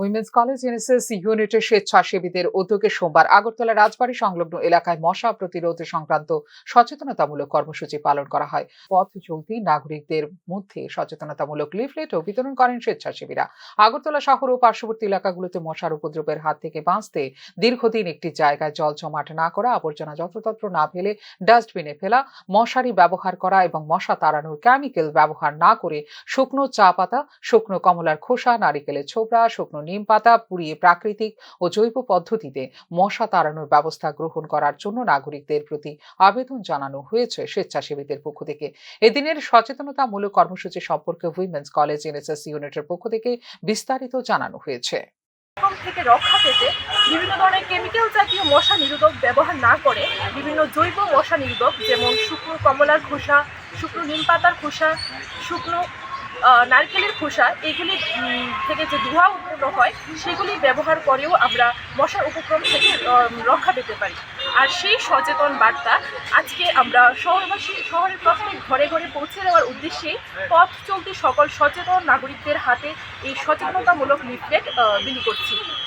Women's college NSS ইউনিটের স্বেচ্ছাসেবীদের উদ্যোগে সোমবার আগরতলা রাজবাড়ী সংলগ্ন এলাকায় মশা প্রতিরোধ সংক্রান্ত সচেতনতামূলক কর্মসূচি পালন করা হয়। পথ চলতি নাগরিকদের মধ্যে সচেতনতামূলক লিফলেটও বিতরণ করেন স্বেচ্ছাসেবীরা। আগরতলা শহর ও পার্শ্ববর্তী এলাকাগুলোতে মশার উপদ্রবের হাত থেকে বাঁচতে দীর্ঘদিন একটি জায়গায় জল জমাট না করা, আবর্জনা যত্রতত্র না ফেলে ডাস্টবিনে ফেলা, মশারি ব্যবহার করা এবং মশা তাড়ানোর কেমিক্যাল ব্যবহার না করে শুকনো চা পাতা, শুকনো কমলার খোসা, নারিকেলের ছোবড়া শুকনো নিম পাতা পুড়িয়ে প্রাকৃতিক ও জৈব পদ্ধতিতে মশা তাড়ানোর ব্যবস্থা গ্রহণ করার জন্য নাগরিকদের প্রতি আবেদন জানানো হয়েছে স্বেচ্ছাসেবীদের পক্ষ থেকে। এদিনের সচেতনতামূলক কর্মসূচি সম্পর্কে উইমেন্স কলেজ এনএসএস ইউনিটের পক্ষ থেকে বিস্তারিত জানানো হয়েছে। থেকে রক্ষা পেতে বিভিন্ন ধরনের কেমিক্যাল জাতীয় মশা নিরোধক ব্যবহার না করে বিভিন্ন জৈব মশা নিরোধক যেমন শুকনো কমলার খোসা, শুকনো নিম পাতার খোসা, শুকনো নারকেলের খোসা, এগুলি থেকে যে ধোঁয়া উৎপন্ন হয়, সেগুলি ব্যবহার করেও আমরা মশার উপক্রম থেকে রক্ষা পেতে পারি। আর সেই সচেতন বার্তা আজকে আমরা শহরবাসী, শহরের প্রত্যেক ঘরে ঘরে পৌঁছে দেওয়ার উদ্দেশ্যে পথ চলতি সকল সচেতন নাগরিকদের হাতে এই সচেতনতামূলক লিফলেট বিলি করছি।